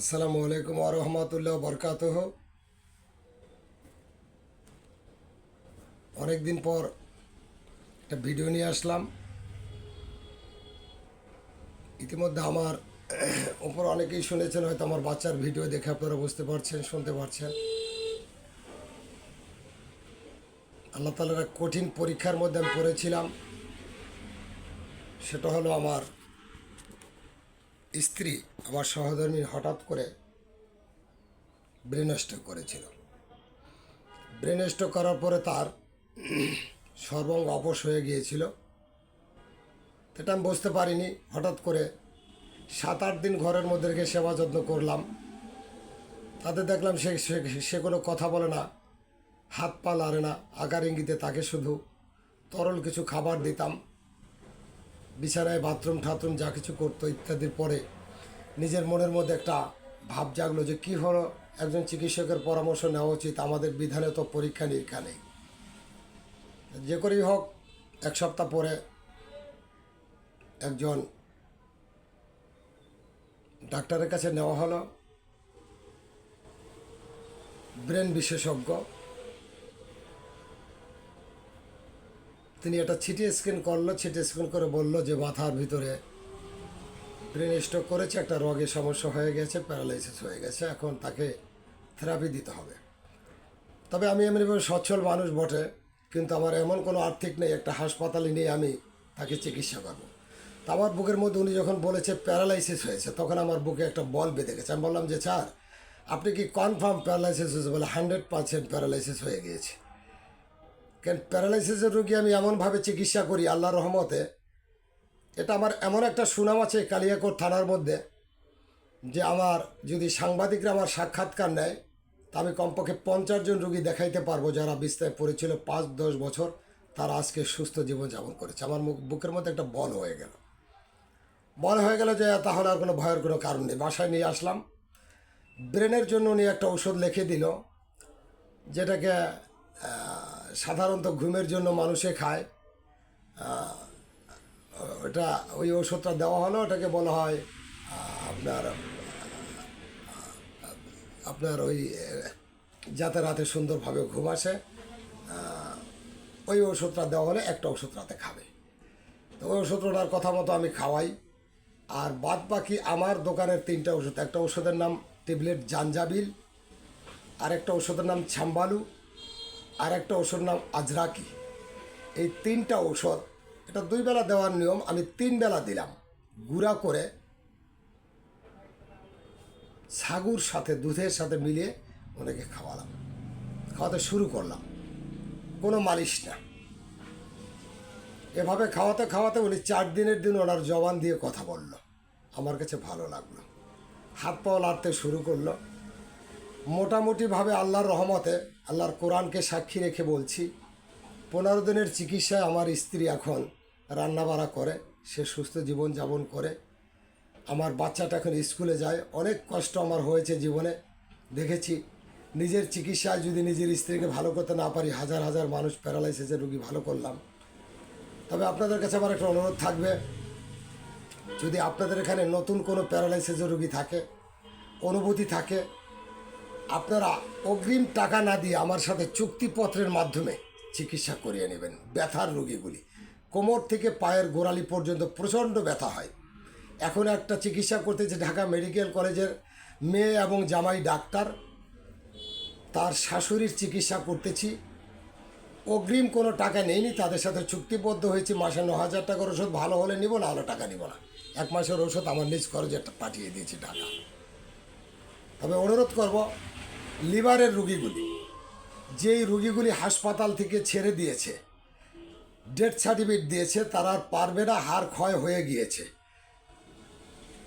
আসসালামু আলাইকুম আরহামাতুল্লাহ বরকাত অনেকদিন পর একটা ভিডিও নিয়ে আসলাম। ইতিমধ্যে আমার উপর অনেকেই শুনেছেন, হয়তো আমার বাচ্চার ভিডিও দেখে আপনারা বুঝতে পারছেন, শুনতে পারছেন। আল্লাহ তালার কঠিন পরীক্ষার মধ্যে আমি পড়েছিলাম। সেটা হলো আমার স্ত্রী আমার সহধর্মী হঠাৎ করে ব্রেন করেছিল। ব্রেন করার পরে তার সর্বঙ্গ অপস হয়ে গিয়েছিল। এটা আমি বুঝতে পারিনি। হঠাৎ করে সাত আট দিন ঘরের মধ্যে রেখে সেবা যত্ন করলাম। তাতে দেখলাম সে, সে- কোনো কথা বলে না, হাত পা নাড়ে না আকার ইঙ্গিতে তাকে শুধু তরল কিছু খাবার দিতাম। বিছানায় বাথরুম, ঠাথরুম যা কিছু করতো ইত্যাদির পরে নিজের মনের মধ্যে একটা ভাব জাগলো যে কী হলো? একজন চিকিৎসকের পরামর্শ নেওয়া উচিত। আমাদের বিধানে তো পরীক্ষা নিরীক্ষা নেই। যে করেই হোক, এক সপ্তাহ পরে একজন ডাক্তারের কাছে নেওয়া হলো। ব্রেন বিশেষজ্ঞ। তিনি একটা ছিটি স্ক্যান করল ছিটি স্ক্যান করে বলল যে মাথার ভিতরে ব্রেন স্ট্রোক করেছে, একটা রোগের সমস্যা হয়ে গেছে প্যারালাইসিস হয়ে গেছে, এখন তাকে থেরাপি দিতে হবে। তবে আমি এমনিভাবে সচ্ছল মানুষ বটে, কিন্তু আমার এমন কোনো আর্থিক নেই, একটা হাসপাতালে নিয়ে আমি তাকে চিকিৎসা করব। তা আমার বুকের মধ্যে উনি যখন বলেছে প্যারালাইসিস হয়েছে, তখন আমার বুকে একটা বল বেঁধে গেছে। আমি বললাম যে, স্যার, আপনি কি কনফার্ম প্যারালাইসিস হয়েছে বলে হান্ড্রেড পার্সেন্ট প্যারালাইসিস হয়ে গিয়েছে? কেন প্যারালাইসিসের রোগী আমি এমনভাবে চিকিৎসা করি আল্লাহ রহমতে, এটা আমার এমন একটা সুনাম আছে কালিয়াকোট থানার মধ্যে, যে আমার যদি সাংবাদিকরা আমার সাক্ষাৎকার নেয়, তা আমি কমপক্ষে পঞ্চাশ জন রুগী দেখাইতে পারব যারা বিস্তায় পড়েছিল পাঁচ দশ বছর, তারা আজকে সুস্থ জীবন জীবনযাপন করেছে। আমার মুখ বুকের মধ্যে একটা বল হয়ে গেল। বল হয়ে গেল যে তাহলে আর কোনো ভয়ের কোনো কারণ নেই। বাসায় নিয়ে আসলাম। ব্রেনের জন্য উনি একটা ওষুধ লিখে দিল, যেটাকে সাধারণত ঘুমের জন্য মানুষে খায়। ওটা ওই ওষুধটা দেওয়া হলো, ওটাকে বলা হয় আপনার আপনার ওই, যাতে রাতে সুন্দরভাবে ঘুম আসে ওই ওষুধটা দেওয়া হলে একটা ওষুধ রাতে খাবে। তো ওই ওষুধটার কথা মতো আমি খাওয়াই। আর বাদ বাকি আমার দোকানের তিনটা ওষুধ একটা ওষুধের নাম ট্যাবলেট জাঞ্জাবিল, আরেকটা ওষুধের নাম ছাম্বালু আর একটা ওষুধ নাম আজরাকি। এই তিনটা ঔষধ এটা দুই বেলা দেওয়ার নিয়ম, আমি তিন বেলা দিলাম। গুঁড়া করে ছাগুর সাথে, দুধের সাথে মিলিয়ে ওনাকে খাওয়ালাম। খাওয়াতে শুরু করলাম। কোনো মালিশ না। এভাবে খাওয়াতে খাওয়াতে উনি চার দিনের দিন ওনার জবান দিয়ে কথা বলল। আমার কাছে ভালো লাগল। হাত পাও লাড়তে শুরু করল। মোটামুটিভাবে আল্লাহর রহমতে আল্লাহর কোরআনকে সাক্ষী রেখে বলছি, পনেরো দিনের চিকিৎসায় আমার স্ত্রী এখন রান্নাবাড়া করে, সে সুস্থ জীবন যাপন করে। আমার বাচ্চাটা এখন স্কুলে যায়, অনেক কষ্ট আমার হয়েছে জীবনে। দেখেছি, নিজের চিকিৎসায় যদি নিজের স্ত্রীকে ভালো করতে না পারি, হাজার হাজার মানুষ প্যারালাইসিসের রুগী ভালো করলাম। তবে আপনাদের কাছে আমার একটা অনুরোধ থাকবে, যদি আপনাদের এখানে নতুন কোনো প্যারালাইসিসের রুগী থাকে, অনুভূতি থাকে আপনারা অগ্রিম টাকা না দিয়ে আমার সাথে চুক্তিপত্রের মাধ্যমে চিকিৎসা করিয়ে নেবেন ব্যথার রোগীগুলি। কোমর থেকে পায়ের গোড়ালি পর্যন্ত প্রচণ্ড ব্যথা হয়। এখন একটা চিকিৎসা করতে করতেছে ঢাকা মেডিকেল কলেজের মেয়ে এবং জামাই ডাক্তার, তার শাশুড়ির চিকিৎসা করতেছি। অগ্রিম কোনো টাকা নেইনি, তাদের সাথে চুক্তিবদ্ধ হয়েছি। মাসে ন হাজার টাকার ওষুধ ভালো হলে নিব, না হলে টাকা নিব না। এক মাসের ওষুধ আমার নিজ খরচে পাঠিয়ে দিয়েছি টাকা তবে অনুরোধ করব, লিভারের রুগীগুলি, যেই রুগীগুলি হাসপাতাল থেকে ছেড়ে দিয়েছে ডেথ সার্টিফিকেট দিয়েছে, তারা আর পারবে না, হাড় ক্ষয় হয়ে গিয়েছে।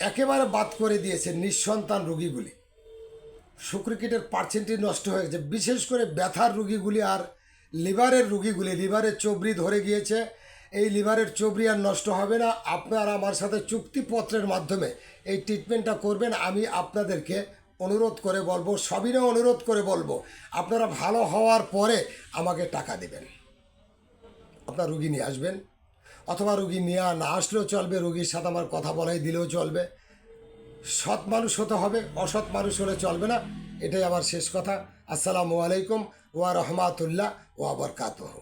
একেবারে বাদ করে দিয়েছে নিঃসন্তান রুগীগুলি। শুক্রিকিটের পার্সেন্টেজ নষ্ট হয়ে গেছে। বিশেষ করে ব্যথার রুগীগুলি আর লিভারের রুগীগুলি, লিভারের চবরি ধরে গিয়েছে। এই লিভারের চবরি আর নষ্ট হবে না। আপনারা আমার সাথে চুক্তিপত্রের মাধ্যমে এই ট্রিটমেন্টটা করবেন। আমি আপনাদেরকে অনুরোধ করে বলব, সবিনয় অনুরোধ করে বলব, আপনারা ভালো হওয়ার পরে আমাকে টাকা দেবেন। আপনার রুগী নিয়ে আসবেন, অথবা রুগী নিয়ে না আসলেও চলবে, রুগীর সাথে আমার কথা বলাই দিলেও চলবে। সৎ মানুষ হতে হবে, অসৎ মানুষ হলে চলবে না, এটাই আমার শেষ কথা। আসসালামু আলাইকুম ওয়া রহমাতুল্লাহ ওয়া বরকাতহ।